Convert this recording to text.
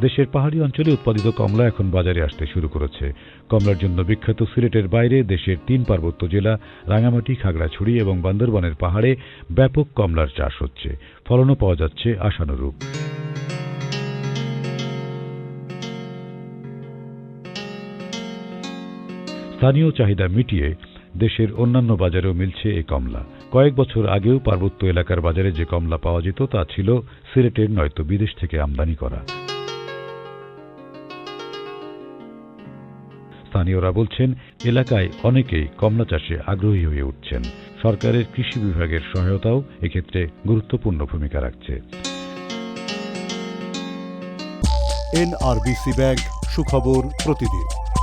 দেশের পাহাড়ি অঞ্চলে উৎপাদিত কমলা এখন বাজারে আসতে শুরু করেছে। কমলার জন্য বিখ্যাত সিলেটের বাইরে দেশের তিন পার্বত্য জেলা, রাঙামাটি, খাগড়াছড়ি এবং বান্দরবানের পাহাড়ে ব্যাপক কমলার চাষ হচ্ছে। ফলনও পাওয়া যাচ্ছে আশানুরূপ। স্থানীয় চাহিদা মিটিয়ে দেশের অন্যান্য বাজারেও মিলছে এই কমলা। কয়েক বছর আগেও পার্বত্য এলাকার বাজারে যে কমলা পাওয়া যেত তা ছিল সিলেটের নয়তো বিদেশ থেকে আমদানি করা। স্থানীয়রা বলছেন, এলাকায় অনেকেই কমলা চাষে আগ্রহী হয়ে উঠছেন। সরকারের কৃষি বিভাগের সহায়তাও এক্ষেত্রে গুরুত্বপূর্ণ ভূমিকা রাখছে। ব্যাংক, সুখবর প্রতিদিন।